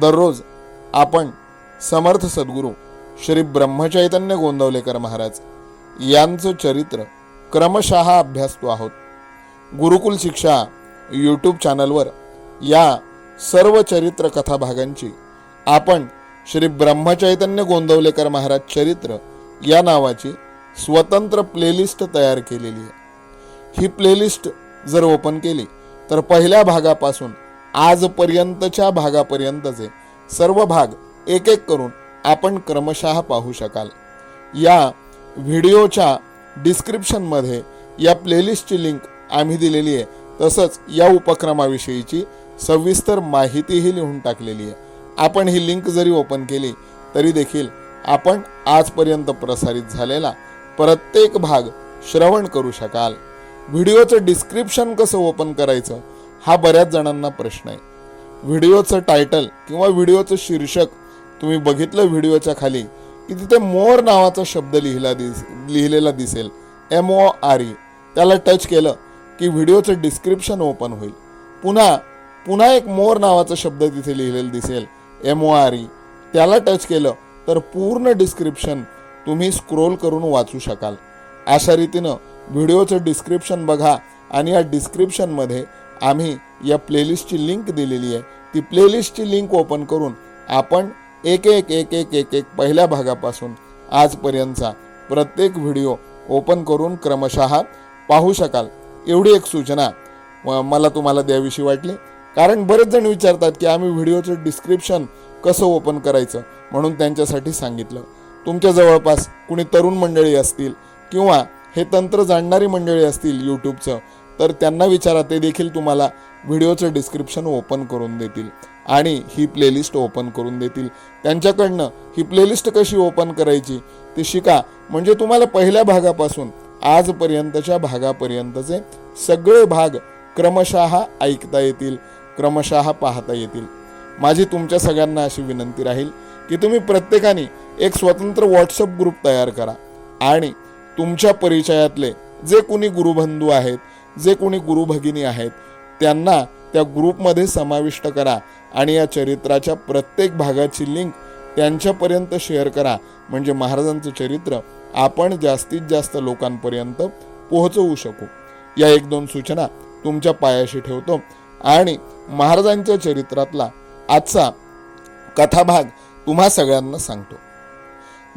दररोज आपण समर्थ सद्गुरू श्री ब्रह्मचैतन्य गोंदवलेकर महाराज यांचं चरित्र क्रमशः अभ्यासतो आहोत. गुरुकुल शिक्षा यूट्यूब चॅनलवर या सर्व चरित्र कथाभागांची आपण श्री ब्रह्मचैतन्य गोंदवलेकर महाराज चरित्र या नावाची स्वतंत्र प्लेलिस्ट तयार केलेली आहे. ही प्लेलिस्ट जर ओपन केली तर पहिल्या भागापासून आजपर्यंतच्या भागापर्यंतचे सर्व भाग एक एक करून आपण क्रमशः पाहू शकाल. या व्हिडिओच्या डिस्क्रिप्शनमध्ये या प्लेलिस्टची लिंक आम्ही दिलेली आहे. तसंच या उपक्रमाविषयीची सविस्तर माहितीही लिहून टाकलेली आहे. आपण ही लिंक जरी ओपन केली तरी देखील आपण आजपर्यंत प्रसारित झालेला प्रत्येक भाग श्रवण करू शकाल. व्हिडिओचं डिस्क्रिप्शन कसं ओपन करायचं हा बऱ्याच जणांना प्रश्न आहे. व्हिडिओचं टायटल किंवा व्हिडिओचं शीर्षक तुम्ही बघितलं व्हिडिओच्या खाली की तिथे मोर नावाचा शब्द लिहिला दिस लिहिलेला दिसेल. एम ओ आर ई त्याला टच केलं की व्हिडिओचं डिस्क्रिप्शन ओपन होईल. पुन्हा पुन्हा एक मोर नावाचा शब्द तिथे लिहिलेला दिसेल. एम ओ आर ई त्याला टच केलं तर पूर्ण डिस्क्रिप्शन तुम्ही स्क्रोल करून वाचू शकाल. अशा रीतीनं व्हिडिओचं डिस्क्रिप्शन बघा आणि या डिस्क्रिप्शनमध्ये आम्ही या प्लेलिस्टची लिंक दिलेली आहे. ती प्लेलिस्टची लिंक ओपन करून आपण एक एक एक एक एक एक पहिल्या भागापासून आजपर्यंतचा प्रत्येक व्हिडिओ ओपन करून क्रमशः पाहू शकाल. एवढी एक सूचना मला तुम्हाला द्यावीशी वाटली. कारण बरेच जण विचारतात की आम्ही व्हिडिओचं डिस्क्रिप्शन कसं ओपन करायचं? म्हणून त्यांच्यासाठी सांगितलं. तुमच्या जवळपास कुणी तरुण मंडळी असतील किंवा हे तंत्र जाणणारी मंडळी असतील यूट्यूबचं तर त्यांना विचारा ते देखील तुम्हाला व्हिडिओचं डिस्क्रिप्शन ओपन करून देतील आणि ही प्लेलिस्ट ओपन करून देतील. त्यांच्याकडनं ही प्लेलिस्ट कशी ओपन करायची ती शिका. म्हणजे तुम्हाला पहिल्या भागापासून आजपर्यंतच्या भागापर्यंतचे सगळे भाग क्रमशः ऐकता येतील क्रमशः पाहता येतील. माझी तुमच्या सगळ्यांना अशी विनंती राहील की तुम्ही प्रत्येकाने एक स्वतंत्र व्हॉट्सअप ग्रुप तयार करा आणि तुमच्या परिचयातले जे कुणी गुरुबंधू आहेत जे कोणी गुरु भगिनी आहेत त्यांना त्या ग्रुपमध्ये समाविष्ट करा आणि या चरित्राच्या प्रत्येक भागाची लिंक त्यांच्यापर्यंत शेअर करा. म्हणजे महाराजांचं चरित्र आपण जास्तीत जास्त लोकांपर्यंत पोहोचवू शकू. या एक दोन सूचना तुमच्या पायाशी ठेवतो. आणि महाराजांच्या चरित्रातला आजचा कथाभाग तुम्हा सगळ्यांना सांगतो.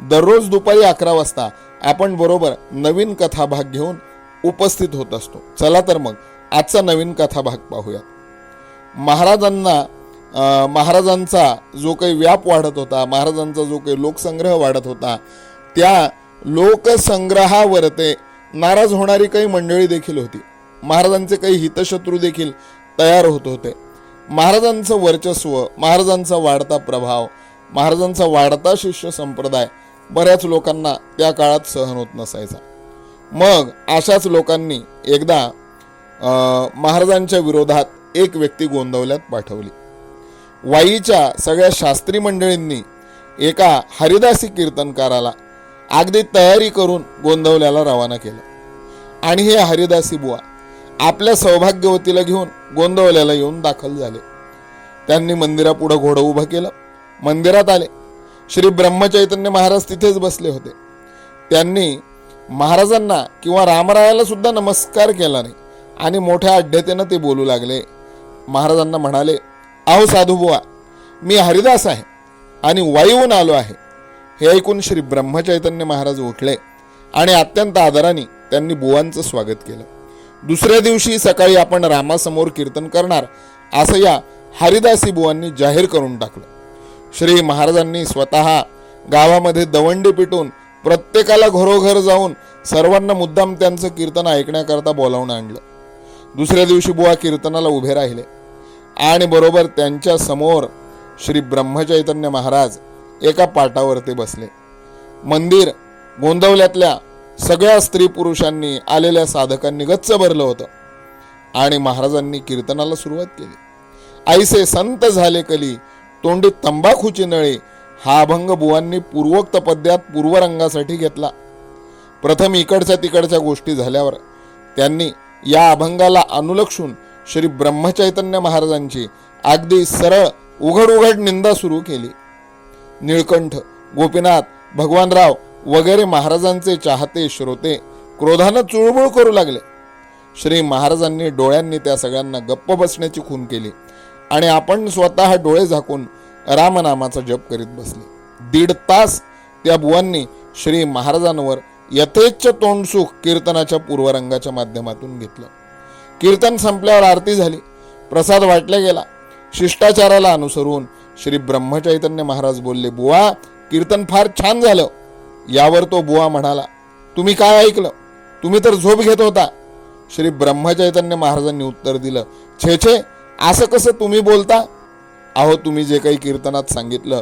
दररोज दुपारी अकरा वाजता आपण बरोबर नवीन कथाभाग घेऊन उपस्थित होत असतो. चला तर मग आजचा नवीन कथा भाग पाहूयात. महाराजांना महाराजांचा जो काही व्याप वाढत होता महाराजांचा जो काही लोकसंग्रह वाढत होता त्या लोकसंग्रहावरते नाराज होणारी काही मंडळी देखील होती. महाराजांचे काही हितशत्रू देखील तयार होत होते. महाराजांचं वर्चस्व महाराजांचा वाढता प्रभाव महाराजांचा वाढता शिष्य संप्रदाय बऱ्याच लोकांना त्या काळात सहन होत नसायचा. मग अशाच लोकांनी एकदा महाराजांच्या विरोधात एक व्यक्ती गोंदवल्यात पाठवली. वाईच्या सगळ्या शास्त्री मंडळींनी एका हरिदासी कीर्तनकाराला अगदी तयारी करून गोंदवल्याला रवाना केलं. आणि हे हरिदासी बुवा आपल्या सौभाग्यवतीला घेऊन गोंदवल्याला येऊन दाखल झाले. त्यांनी मंदिरापुढं घोडं उभं केलं. मंदिरात आले. श्री ब्रह्मचैतन्य महाराज तिथेच बसले होते. त्यांनी महाराजांना किंवा रामरायाला सुद्धा नमस्कार केला नाही. आणि मोठ्या अड्डतेनं ते बोलू लागले. महाराजांना म्हणाले अहो साधू बुवा मी हरिदास आहे आणि वायूहून आलो आहे. हे ऐकून श्री ब्रह्मचैतन्य महाराज उठले आणि अत्यंत आदराने त्यांनी बुवांचं स्वागत केलं. दुसऱ्या दिवशी सकाळी आपण रामासमोर कीर्तन करणार असं या हरिदासी बुवांनी जाहीर करून टाकलं. श्री महाराजांनी स्वतः गावामध्ये दवंडी पिटून प्रत्येकाला घरोघर जाऊन सर्वांना मुद्दाम त्यांचं कीर्तन ऐकण्याकरता बोलावून आणलं. दुसऱ्या दिवशी बुवा कीर्तनाला उभे राहिले. आणि बरोबर त्यांच्यासमोर श्री ब्रह्मचैतन्य महाराज एका पाटावरती बसले. मंदिर गोंदवल्यातल्या सगळ्या स्त्री पुरुषांनी आलेल्या साधकांनी गच्च भरलं होतं. आणि महाराजांनी कीर्तनाला सुरुवात केली. आईसे संत झाले कली तोंडी तंबाखूची नळी हा अभंग बुवांनी पूर्वोक्त पद्यात पूर्वरंगासाठी घेतला. प्रथम इकडच्या तिकडच्या गोष्टी झाल्यावर त्यांनी या अभंगाला अनुलक्षून श्री ब्रह्मचैतन्य महाराजांची अगदी सरळ उघड उघड निंदा सुरू केली. निळकंठ गोपीनाथ भगवानराव वगैरे महाराजांचे चाहते श्रोते क्रोधानं चुळबुळ करू लागले. श्री महाराजांनी डोळ्यांनी त्या सगळ्यांना गप्प बसण्याची खून केली आणि आपण स्वतः डोळे झाकून रामनामाचा जप करीत बसले. दीड तास त्या बुवांनी श्री महाराजांवर यथेच्छ तोंडसुख कीर्तनाच्या पूर्वरंगाच्या माध्यमातून घेतलं. कीर्तन संपल्यावर आरती झाली. प्रसाद वाटला गेला. शिष्टाचाराला अनुसरून श्री ब्रह्मचैतन्य महाराज बोलले बुवा कीर्तन फार छान झालं. यावर तो बुवा म्हणाला तुम्ही काय ऐकलं? तुम्ही तर झोप घेत होता. श्री ब्रह्मचैतन्य महाराजांनी उत्तर दिलं छे छे असं कसं तुम्ही बोलता? अहो तुम्ही जे काही कीर्तनात सांगितलं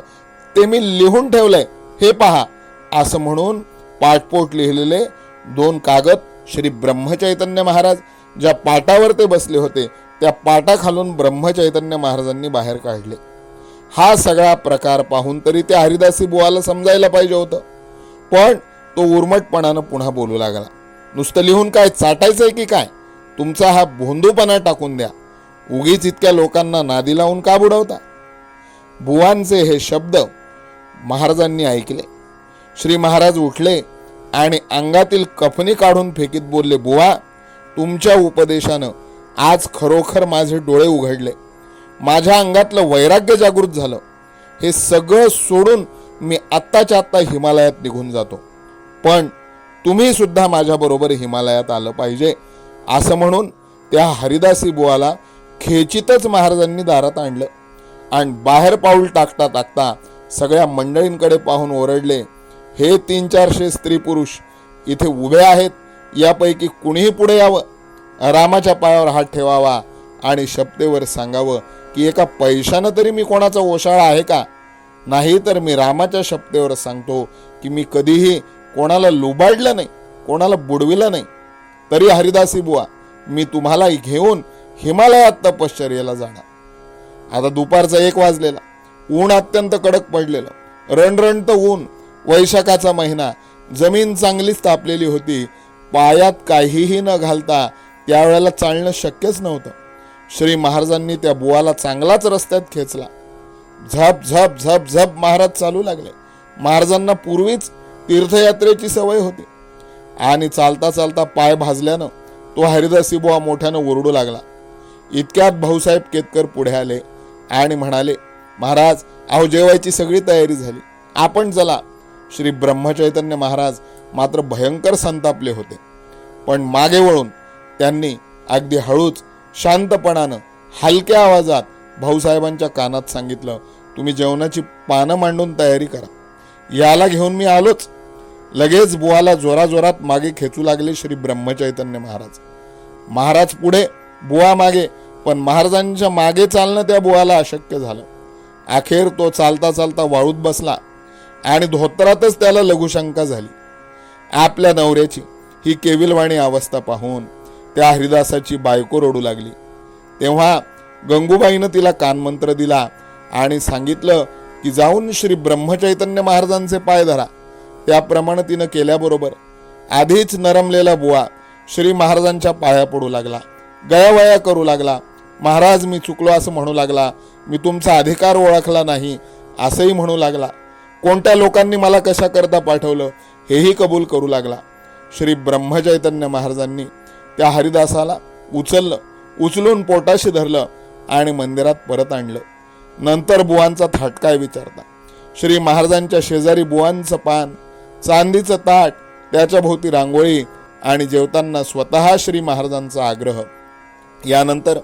ते मी लिहून ठेवलंय. हे पहा. असं म्हणून पाठपोट लिहिलेले दोन कागद श्री ब्रह्मचैतन्य महाराज ज्या पाटावर ते बसले होते त्या पाटाखालून ब्रह्मचैतन्य महाराजांनी बाहेर काढले. हा सगळा प्रकार पाहून तरी त्या हरिदासी बुवाला समजायला पाहिजे होतं. पण तो उर्मटपणानं पुन्हा बोलू लागला. नुसतं लिहून काय चाटायचंय की काय? तुमचा हा भोंदूपणा टाकून द्या. उगीच इतक्या लोकांना नादी लावून का बुडवता? बुवांचे हे शब्द महाराजांनी ऐकले. श्री महाराज उठले आणि अंगातील कफनी काढून फेकीत बोलले बुवा तुमच्या उपदेशानं आज खरोखर माझे डोळे उघडले. माझ्या अंगातलं वैराग्य जागृत झालं. हे सगळं सोडून मी आत्ताच्या आत्ता हिमालयात निघून जातो. पण तुम्ही सुद्धा माझ्याबरोबर हिमालयात आलं पाहिजे असं म्हणून त्या हरिदासी बुवाला खेचितच महाराजांनी दारात आणलं. आणि बाहेर पाऊल टाकता टाकता सगळ्या मंडळींकडे पाहून ओरडले हे तीन चारशे स्त्री पुरुष इथे उभे आहेत यापैकी कुणीही पुढे यावं? रामाच्या पायावर हात ठेवावा आणि शपथेवर सांगावं की एका पैशानं तरी मी कोणाचा ओशाळा आहे का? नाही तर मी रामाच्या शपथेवर सांगतो की मी कधीही कोणाला लुबाडलं नाही कोणाला बुडविलं नाही. तरी हरिदासी बुवा मी तुम्हाला घेऊन हिमालयात तपश्चर्याला जाणार. आता दुपारचा एक वाजलेला. ऊन अत्यंत कडक पडलेलं. रणरणत ऊन. वैशाखाचा महिना. जमीन चांगलीच तापलेली होती. पायात काहीही न घालता त्यावेळेला चालणं शक्यच नव्हतं. श्री महाराजांनी त्या बुवाला चांगलाच रस्त्यात खेचला. झप झप झप झप महाराज चालू लागले. महाराजांना पूर्वीच तीर्थयात्रेची सवय होती. आणि चालता चालता पाय भाजल्यानं तो हरिदासी बुवा मोठ्यानं ओरडू लागला. इतक्यात भाऊसाहेब केतकर पुढे आले आणि म्हणाले महाराज अहो जेवायची सगळी तयारी झाली. आपण चला श्री ब्रह्मचैतन्य महाराज मात्र भयंकर संतापले होते. पण मागे वळून त्यांनी अगदी हळूच शांतपणानं हलक्या आवाजात भाऊसाहेबांच्या कानात सांगितलं तुम्ही जेवणाची पानं मांडून तयारी करा. याला घेऊन मी आलोच. लगेच बुवाला जोराजोरात मागे खेचू लागले श्री ब्रह्मचैतन्य महाराज. महाराज पुढे बुवा मागे पण महाराजांच्या मागे चालणं त्या बुवाला अशक्य झालं. अखेर तो चालता चालता वाळूत बसला आणि धोत्रातच त्याला लघुशंका झाली. आपल्या नवऱ्याची ही केविलवाणी अवस्था पाहून त्या हरिदासाची बायको रडू लागली. तेव्हा गंगूबाईनं तिला कानमंत्र दिला आणि सांगितलं की जाऊन श्री ब्रह्मचैतन्य महाराजांचे पाय धरा. त्याप्रमाणे तिनं केल्याबरोबर आधीच नरमलेला बुवा श्री महाराजांच्या पाया पडू लागला. गयावया करू लागला. महाराज मी चुकलो असं म्हणू लागला. मी तुमचा अधिकार ओळखला नाही असंही म्हणू लागला. कोणत्या लोकांनी मला कशाकरता पाठवलं हेही कबूल करू लागला. श्री ब्रह्मचैतन्य महाराजांनी त्या हरिदासाला उचललं उचलून पोटाशी धरलं आणि मंदिरात परत आणलं. नंतर बुवांचा थाटकाय विचारता श्री महाराजांच्या शेजारी बुवांचं पान चांदीचं ताट त्याच्या भोवती रांगोळी आणि जेवताना स्वतः श्री महाराजांचा आग्रह. यानंतर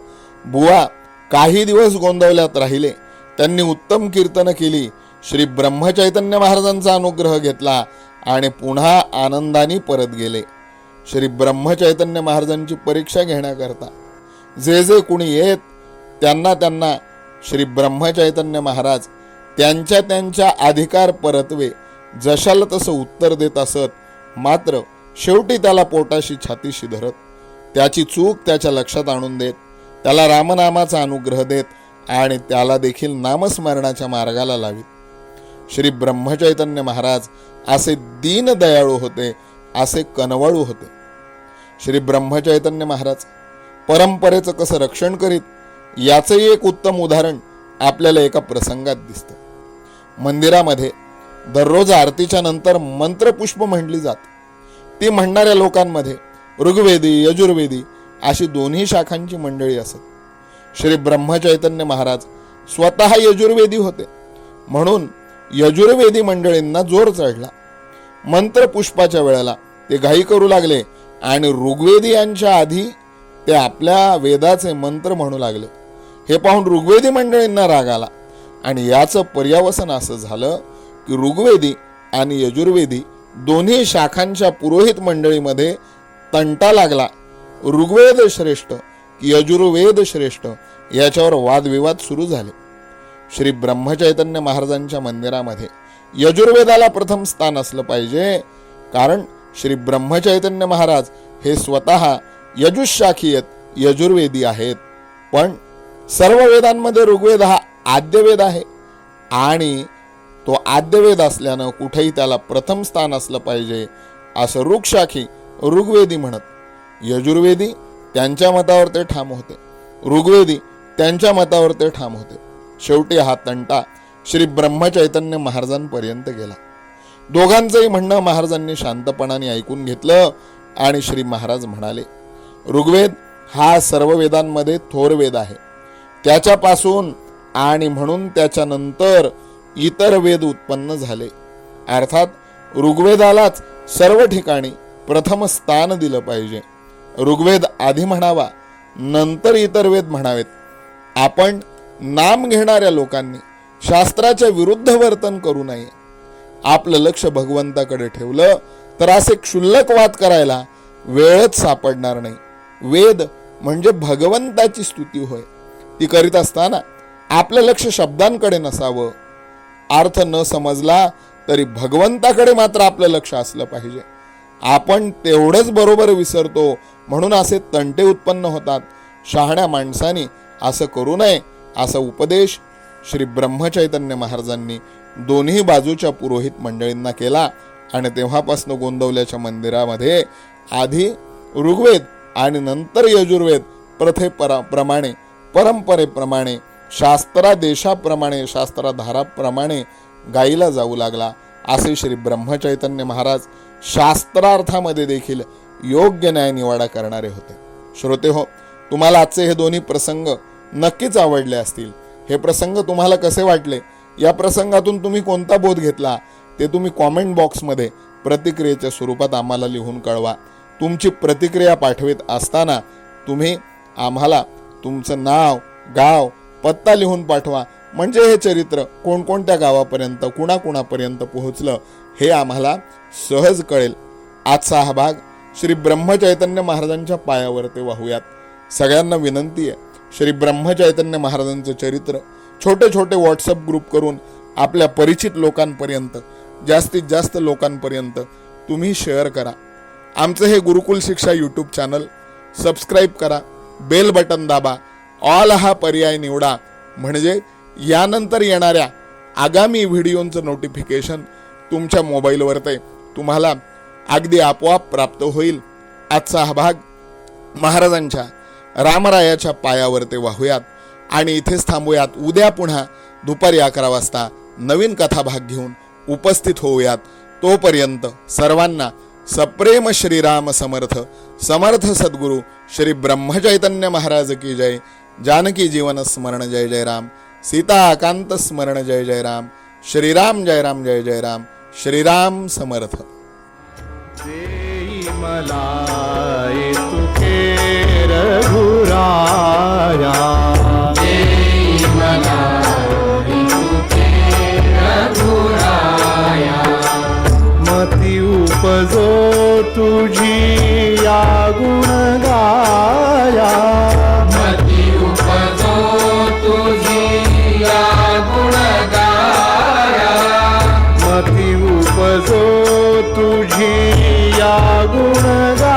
बुवा काही दिवस गोंधवल्यात राहिले. त्यांनी उत्तम कीर्तन केली. श्री ब्रह्मचैतन्य महाराजांचा अनुग्रह घेतला आणि पुन्हा आनंदाने परत गेले. श्री ब्रह्मचैतन्य महाराजांची परीक्षा घेण्याकरता जे जे कुणी येत त्यांना त्यांना श्री ब्रह्मचैतन्य महाराज त्यांच्या त्यांच्या अधिकार परत्वे. जशाला तसं उत्तर देत असत मात्र शेवटी त्याला पोटाशी छातीशी धरत त्याची चूक त्याच्या लक्षात आणून देत त्याला रामनामाचा अनुग्रह देत आणि त्याला देखील नामस्मरणाच्या मार्गाला लावीत. श्री ब्रह्मचैतन्य महाराज असे दीनदयाळू होते असे कनवळू होते. श्री ब्रह्मचैतन्य महाराज परंपरेचं कसं रक्षण करीत याचंही एक उत्तम उदाहरण आपल्याला एका प्रसंगात दिसतं. मंदिरामध्ये दररोज आरतीच्या नंतर मंत्रपुष्प म्हणली जात. ती म्हणणाऱ्या लोकांमध्ये ऋग्वेदी यजुर्वेदी अशी दोन्ही शाखांची मंडळी असत. श्री ब्रह्मचैतन्य महाराज स्वतः यजुर्वेदी होते. म्हणून यजुर्वेदी मंडळींना जोर चढला. मंत्र पुष्पाच्या वेळेला ते घाई करू लागले आणि ऋग्वेदी यांच्या आधी ते आपल्या वेदाचे मंत्र म्हणू लागले. हे पाहून ऋग्वेदी मंडळींना राग आला आणि याचं पर्यावसन असं झालं की ऋग्वेदी आणि यजुर्वेदी दोन्ही शाखांच्या पुरोहित मंडळीमध्ये तंटा लागला. ऋग्वेद श्रेष्ठ यजुर्वेद श्रेष्ठ याच्यावर वादविवाद सुरू झाले. श्री ब्रह्मचैतन्य महाराजांच्या मंदिरामध्ये यजुर्वेदाला प्रथम स्थान असलं पाहिजे. कारण श्री ब्रह्मचैतन्य महाराज हे स्वतः यजुशाखीयत यजुर्वेदी आहेत. पण सर्व वेदांमध्ये ऋग्वेद हा आद्यवेद आहे. आणि तो आद्यवेद असल्यानं कुठेही त्याला प्रथम स्थान असलं पाहिजे असं ऋगशाखी ऋग्वेदी म्हणत. यजुर्वेदी त्यांच्या मतावर ते ठाम होते. ऋग्वेदी त्यांच्या मतावर ते ठाम होते. शेवटी हा तंटा श्री ब्रह्मचैतन्य महाराजांपर्यंत गेला. दोघांचंही म्हणणं महाराजांनी शांतपणाने ऐकून घेतलं आणि श्री महाराज म्हणाले ऋग्वेद हा सर्व वेदांमध्ये थोर वेद आहे. त्याच्यापासून आणि म्हणून त्याच्यानंतर इतर वेद उत्पन्न झाले. अर्थात ऋग्वेदालाच सर्व ठिकाणी प्रथम स्थान दिलं पाहिजे. ऋग्वेद आधी म्हणावा नंतर इतर वेद म्हणावेत. आपण नाम घेणाऱ्या लोकांनी शास्त्राच्या विरुद्ध वर्तन करू नये. आपलं लक्ष भगवंताकडे ठेवलं तर असे क्षुल्लक वाद करायला वेळच सापडणार नाही. वेद म्हणजे भगवंताची स्तुती होय. ती करीत असताना आपलं लक्ष शब्दांकडे नसावं. अर्थ न समजला तरी भगवंताकडे मात्र आपलं लक्ष असलं पाहिजे. आपण तेवढंच बरोबर विसरतो म्हणून असे तंटे उत्पन्न होतात. शहाण्या माणसानी असं करू नये असा उपदेश श्री ब्रह्मचैतन्य महाराजांनी दोन्ही बाजूच्या पुरोहित मंडळींना केला आणि तेव्हापासून गोंदवल्याच्या मंदिरामध्ये आधी ऋग्वेद आणि नंतर यजुर्वेद प्रथे प्रमाणे परंपरेप्रमाणे शास्त्रादेशाप्रमाणे शास्त्राधाराप्रमाणे गायीला जाऊ लागला. असे श्री ब्रह्मचैतन्य महाराज शास्त्रार्थामध्ये देखील योग्य न्याय निवाडा करणारे होते. श्रोते हो तुम्हाला आजचे हे दोन्ही प्रसंग नक्कीच आवडले असतील. हे प्रसंग तुम्हाला कसे वाटले? या प्रसंगातून तुम्ही कोणता बोध घेतला? ते तुम्ही कॉमेंट बॉक्समध्ये प्रतिक्रियेच्या स्वरूपात आम्हाला लिहून कळवा. तुमची प्रतिक्रिया पाठवित असताना तुम्ही आम्हाला तुमचं नाव गाव पत्ता लिहून पाठवा. म्हणजे हे चरित्र कोणकोणत्या गावापर्यंत कुणाकुणापर्यंत पोहोचलं हे आम्हाला सहज कळेल. आजचा हा भाग श्री ब्रह्मचैतन्य महाराजांच्या पायावर ते वाहूयात. सगळ्यांना विनंती आहे श्री ब्रह्मचैतन्य महाराजांचं चरित्र छोटे छोटे व्हॉट्सअप ग्रुप करून आपल्या परिचित लोकांपर्यंत जास्तीत जास्त लोकांपर्यंत तुम्ही शेअर करा. आमचं हे Gurukul Shiksha YouTube channel subscribe करा बेल बटन दाबा ऑल हा पर्याय निवडा. म्हणजे यानंतर येणाऱ्या आगामी व्हिडिओंचं नोटिफिकेशन तुमच्या मोबाईलवर ते तुम्हाला अगदी आपोआप प्राप्त होईल. आजचा हा भाग महाराजांच्या रामरायाच्या पायावर ते वाहूयात आणि इथेच थांबूयात. उद्या पुन्हा दुपारी अकरा वाजता नवीन कथा भाग घेऊन उपस्थित होऊयात. तोपर्यंत सर्वांना सप्रेम श्रीराम समर्थ समर्थ सद्गुरू श्री ब्रह्मचैतन्य महाराज की जय. जानकी जीवन स्मरण जय जय राम. सीताकांत स्मरण जय जय राम श्रीराम जय राम जय जय राम श्रीराम समर्थ मती उपजो तुझी तुझी या गुणगा